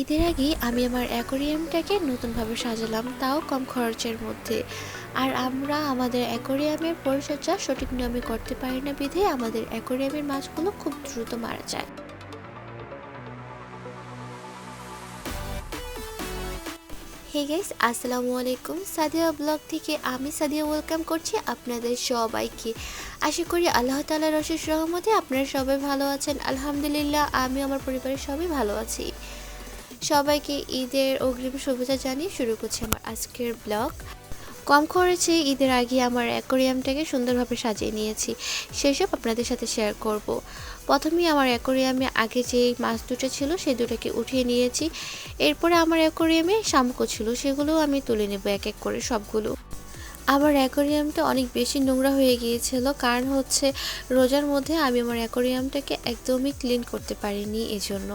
ঈদের আগেই আমি আমার অ্যাকোরিয়ামটাকে নতুনভাবে সাজালাম, তাও কম খরচের মধ্যে। আর আমরা আমাদের অ্যাকোরিয়ামের পরিচর্যা সঠিক নিয়মে করতে পারি না বিধে আমাদের অ্যাকোরিয়ামের মাছগুলো খুব দ্রুত মারা যায়। হে গাইস, আসসালামু আলাইকুম। সাদিয়া ব্লগ থেকে আমি সাদিয়া ওয়েলকাম করছি আপনাদের সবাইকে। আশা করি আল্লাহ তালার রশেষ রহমতে আপনারা সবাই ভালো আছেন। আলহামদুলিল্লাহ আমি আমার পরিবারের সবাই ভালো আছি। সবাইকে ঈদের অগ্রিম শুভেচ্ছা জানিয়ে শুরু করছি আমার আজকের ব্লগ। কম খরচে ঈদের আগে আমার অ্যাকোরিয়ামটাকে সুন্দরভাবে সাজিয়ে নিয়েছি। সেসব আপনাদের সাথে শেয়ার করব। প্রথমেই আমার অ্যাকোরিয়ামে আগে যে মাছ দুটো ছিল, সেই দুটোকে উঠিয়ে নিয়েছি। এরপরে আমার অ্যাকোরিয়ামে শামুকও ছিল, সেগুলোও আমি তুলে নেব এক এক করে সবগুলো। আমার অ্যাকোরিয়ামটা অনেক বেশি নোংরা হয়ে গিয়েছিল, কারণ হচ্ছে রোজার মধ্যে আমি আমার অ্যাকোরিয়ামটাকে একদমই ক্লিন করতে পারিনি এজন্য।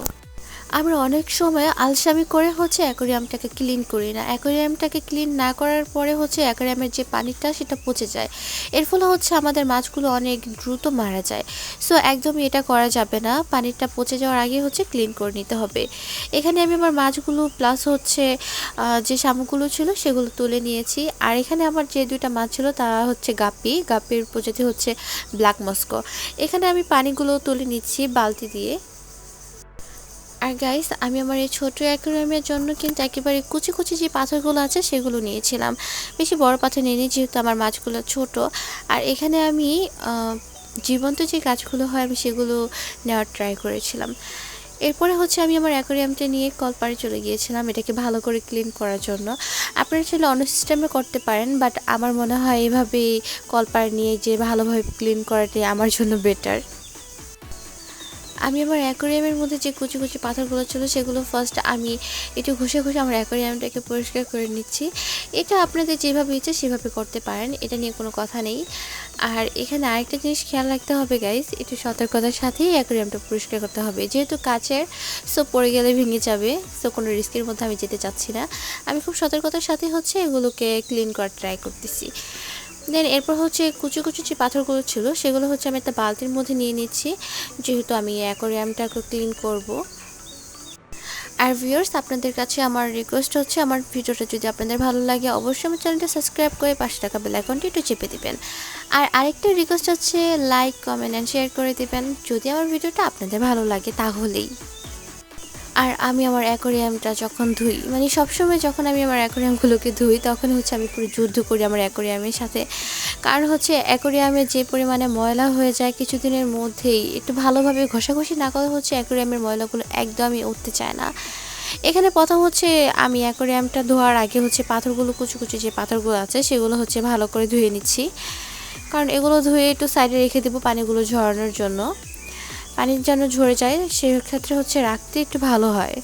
আমরা অনেক সময় আলসামি করে হচ্ছে অ্যাকোরিয়ামটাকে ক্লিন করি না। অ্যাকোরিয়ামটাকে ক্লিন না করার পরে হচ্ছে অ্যাকোরিয়ামের যে পানিটা সেটা পচে যায়। এর ফলে হচ্ছে আমাদের মাছগুলো অনেক দ্রুত মারা যায়। সো একদমই এটা করা যাবে না। পানিটা পচে যাওয়ার আগে হচ্ছে ক্লিন করে নিতে হবে। এখানে আমি আমার মাছগুলো প্লাস হচ্ছে যে শামুকগুলো ছিল সেগুলো তুলে নিয়েছি। আর এখানে আমার যে দুইটা মাছ ছিল তা হচ্ছে গাপ্পি। গাপ্পির প্রজাতি হচ্ছে ব্ল্যাক মস্কো। এখানে আমি পানিগুলো তুলে নিচ্ছি বালতি দিয়ে। আর গাইস আমি আমার এই ছোট অ্যাকোরিয়ামের জন্য কিন্তু একেবারে কুচি কুচি যে পাথরগুলো আছে সেগুলো নিয়েছিলাম। বেশি বড় পাথর নিয়ে নিই যেহেতু আমার মাছগুলো ছোট। আর এখানে আমি জীবন্ত যে গাছগুলো হয়, আমি সেগুলো নেওয়ার ট্রাই করেছিলাম। এরপরে হচ্ছে আমি আমার অ্যাকোরিয়ামটা নিয়ে কলপারে চলে গিয়েছিলাম, এটাকে ভালো করে ক্লিন করার জন্য। আপনারা চাইলে অন্য সিস্টেমে করতে পারেন বাট আমার মনে হয় এভাবে কলপার নিয়ে যে ভালোভাবে ক্লিন করাটাই আমার জন্য বেটার আমি আমার অ্যাকোরিয়ামের মধ্যে যে কুচি কুচি পাথরগুলো ছিল সেগুলো ফার্স্ট আমি একটু ঘষে ঘষে আমার অ্যাকোরিয়ামটাকে পরিষ্কার করে নিচ্ছি। এটা আপনাদের যেভাবে ইচ্ছে সেভাবে করতে পারেন, এটা নিয়ে কোনো কথা নেই। আর এখানে আরেকটা জিনিস খেয়াল রাখতে হবে গাইস একটু সতর্কতার সাথেই অ্যাকোরিয়ামটা পরিষ্কার করতে হবে। যেহেতু কাচের সো পড়ে গেলে ভেঙে যাবে সো কোনো রিস্কের মধ্যে আমি যেতে চাচ্ছি না। আমি খুব সতর্কতার সাথে হচ্ছে এগুলোকে ক্লিন করার ট্রাই করতেছি। দেন এরপর হচ্ছে কুচি কুচি যে পাথরগুলো ছিল, সেগুলো হচ্ছে আমি একটা বালতির মধ্যে নিয়ে নিচ্ছি। যেহেতু আমি অ্যাকোরিয়ামটাকে ক্লিন করব। আর ভিউয়ার্স আপনাদের কাছে আমার রিকোয়েস্ট হচ্ছে আমার ভিডিওটা যদি আপনাদের ভালো লাগে, অবশ্যই আমার চ্যানেলটা সাবস্ক্রাইব করে পাশে টাকা বেল আইকনটি একটু চেপে দিবেন। আর আরেকটা রিকোয়েস্ট হচ্ছে লাইক কমেন্ট অ্যান্ড শেয়ার করে দিবেন। যদি আমার ভিডিওটা আপনাদের ভালো লাগে, তাহলেই। আর আমি আমার অ্যাকোরিয়ামটা যখন ধুই মানে সবসময় যখন আমি আমার অ্যাকোরিয়ামগুলোকে ধুই, তখন হচ্ছে আমি পুরো যুদ্ধ করি আমার অ্যাকোরিয়ামের সাথে। কারণ হচ্ছে অ্যাকোরিয়ামে যে পরিমাণে ময়লা হয়ে যায় কিছুদিনের মধ্যেই, একটু ভালোভাবে ঘষাঘষি না করা হচ্ছে অ্যাকোরিয়ামের ময়লাগুলো একদমই উঠতে চায় না। এখানে প্রথম হচ্ছে আমি অ্যাকোরিয়ামটা ধোয়ার আগে হচ্ছে পাথরগুলো, কুচু কুচু যে পাথরগুলো আছে, সেগুলো হচ্ছে ভালো করে ধুয়ে নিচ্ছি। কারণ এগুলো ধুয়ে একটু সাইডে রেখে দেবো পানিগুলো ঝরানোর জন্য। পানি যেন ঝরে যায় সেক্ষেত্রে হচ্ছে রাখতে একটু ভালো হয়।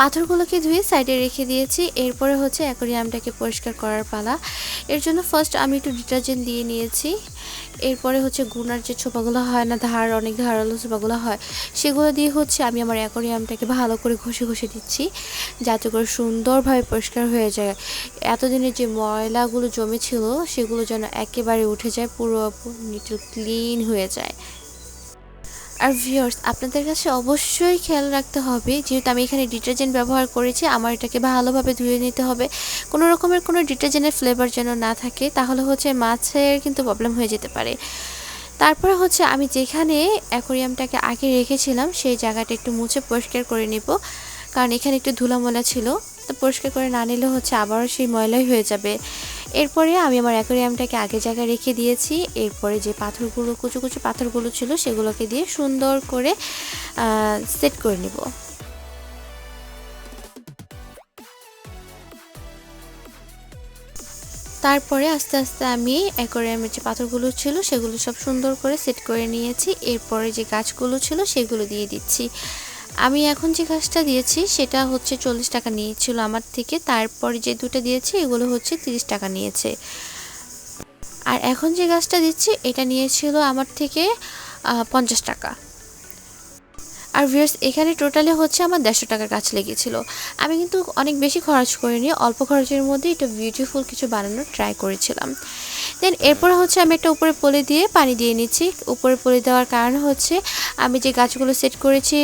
পাথরগুলোকে ধুয়ে সাইডে রেখে দিয়েছি। এরপরে হচ্ছে অ্যাকোরিয়ামটাকে পরিষ্কার করার পালা। এর জন্য ফার্স্ট আমি একটু ডিটারজেন্ট দিয়ে নিয়েছি। এরপরে হচ্ছে গুনার যে ছোপাগুলো হয় না, ধার, অনেক ধারালো ছোপাগুলো হয়, সেগুলো দিয়ে হচ্ছে আমি আমার অ্যাকোরিয়ামটাকে ভালো করে ঘষে ঘষে দিচ্ছি, যাতে করে সুন্দরভাবে পরিষ্কার হয়ে যায়। এতদিনের যে ময়লাগুলো জমেছিল, সেগুলো যেন একেবারে উঠে যায়, পুরো ক্লিন হয়ে যায়। আর ভিউয়ার্স আপনাদের কাছে অবশ্যই খেয়াল রাখতে হবে, যেহেতু আমি এখানে ডিটারজেন্ট ব্যবহার করেছি, আমার এটাকে ভালোভাবে ধুয়ে নিতে হবে। কোনো রকমের কোনো ডিটারজেন্টের ফ্লেভার যেন না থাকে, তাহলে হচ্ছে মাছের কিন্তু প্রবলেম হয়ে যেতে পারে। তারপরে হচ্ছে আমি যেখানে অ্যাকোরিয়ামটাকে আগে রেখেছিলাম, সেই জায়গাটা একটু মুছে পরিষ্কার করে নেব, কারণ এখানে একটু ধুলামলা ছিল। তো পরিষ্কার করে না নিলে হচ্ছে আবারও সেই ময়লাই হয়ে যাবে। এরপরে আমি আমার অ্যাকোরিয়ামটাকে আগে জায়গায় রেখে দিয়েছি। এরপরে যে পাথরগুলো, কুচু কুচু পাথরগুলো ছিল সেগুলোকে দিয়ে সুন্দর করে সেট করে নেব। তারপরে আস্তে আস্তে আমি অ্যাকোরিয়ামের যে পাথরগুলো ছিল সেগুলো সব সুন্দর করে সেট করে নিয়েছি। এরপরে যে গাছগুলো ছিল সেগুলো দিয়ে দিচ্ছি। আমি এখন যে গাছটা দিয়েছি, সেটা হচ্ছে চল্লিশ টাকা নিয়েছিল আমার থেকে। তারপরে যে দুটো দিয়েছে, এগুলো হচ্ছে তিরিশ টাকা নিয়েছে। আর এখন যে গাছটা দিচ্ছি, এটা নিয়েছিল আমার থেকে পঞ্চাশ টাকা। আর ভিউয়ার্স এখানে টোটালি হচ্ছে আমার দেড়শো টাকার গাছ লেগেছিল। আমি কিন্তু অনেক বেশি খরচ করিনি, অল্প খরচের মধ্যে এটা বিউটিফুল কিছু বানানোর ট্রাই করেছিলাম। দেন এরপর হচ্ছে আমি একটা উপরে পলি দিয়ে পানি দিয়ে নিচ্ছি। উপরে পলি দেওয়ার কারণ হচ্ছে, আমি যে গাছগুলো সেট করেছি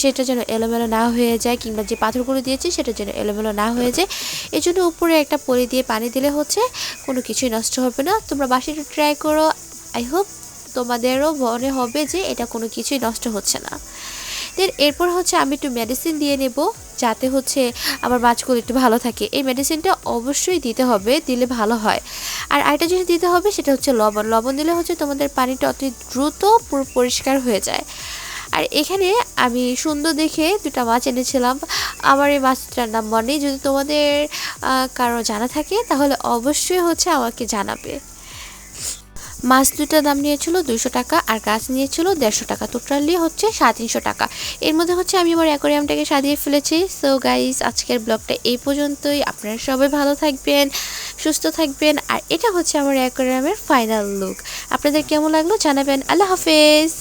সেটা যেন এলোমেলো না হয়ে যায় কিংবা যে পাথরগুলো দিয়েছি সেটা যেন এলোমেলো না হয়ে যায়। এই জন্য উপরে একটা পলি দিয়ে পানি দিলে হচ্ছে কোনো কিছুই নষ্ট হবে না। তোমরা বাসাটা ট্রাই করো। আই হোপ তোমাদেরও মনে হবে যে এটা কোনো কিছুই নষ্ট হচ্ছে না। দেন এরপর হচ্ছে আমি একটু মেডিসিন দিয়ে নেব যাতে হচ্ছে আমার মাছগুলো একটু ভালো থাকে। এই মেডিসিনটা অবশ্যই দিতে হবে, দিলে ভালো হয়। আর আরেকটা জিনিস দিতে হবে সেটা হচ্ছে লবণ। লবণ দিলে হচ্ছে তোমাদের পানিটা অতি দ্রুত পুরো পরিষ্কার হয়ে যায়। আর এখানে আমি সুন্দর দেখে দুটা মাছ এনেছিলাম। আমার এই মাছটার নাম মনে। যদি তোমাদের কারও জানা থাকে, তাহলে অবশ্যই হচ্ছে আমাকে জানাবে। মাছ দুটার দাম নিয়েছিল দুশো টাকা আর গাছ নিয়েছিল দেড়শো টাকা। টোটালি হচ্ছে সাড়ে তিনশো টাকা। এর মধ্যে হচ্ছে আমি আমার অ্যাকোরিয়ামটাকে সাজিয়ে ফেলেছি। সো গাইস আজকের ব্লগটা এই পর্যন্তই। আপনারা সবাই ভালো থাকবেন, সুস্থ থাকবেন। আর এটা হচ্ছে আমার অ্যাকোরিয়ামের ফাইনাল লুক আপনাদের কেমন লাগল জানাবেন। আল্লাহ হাফেজ।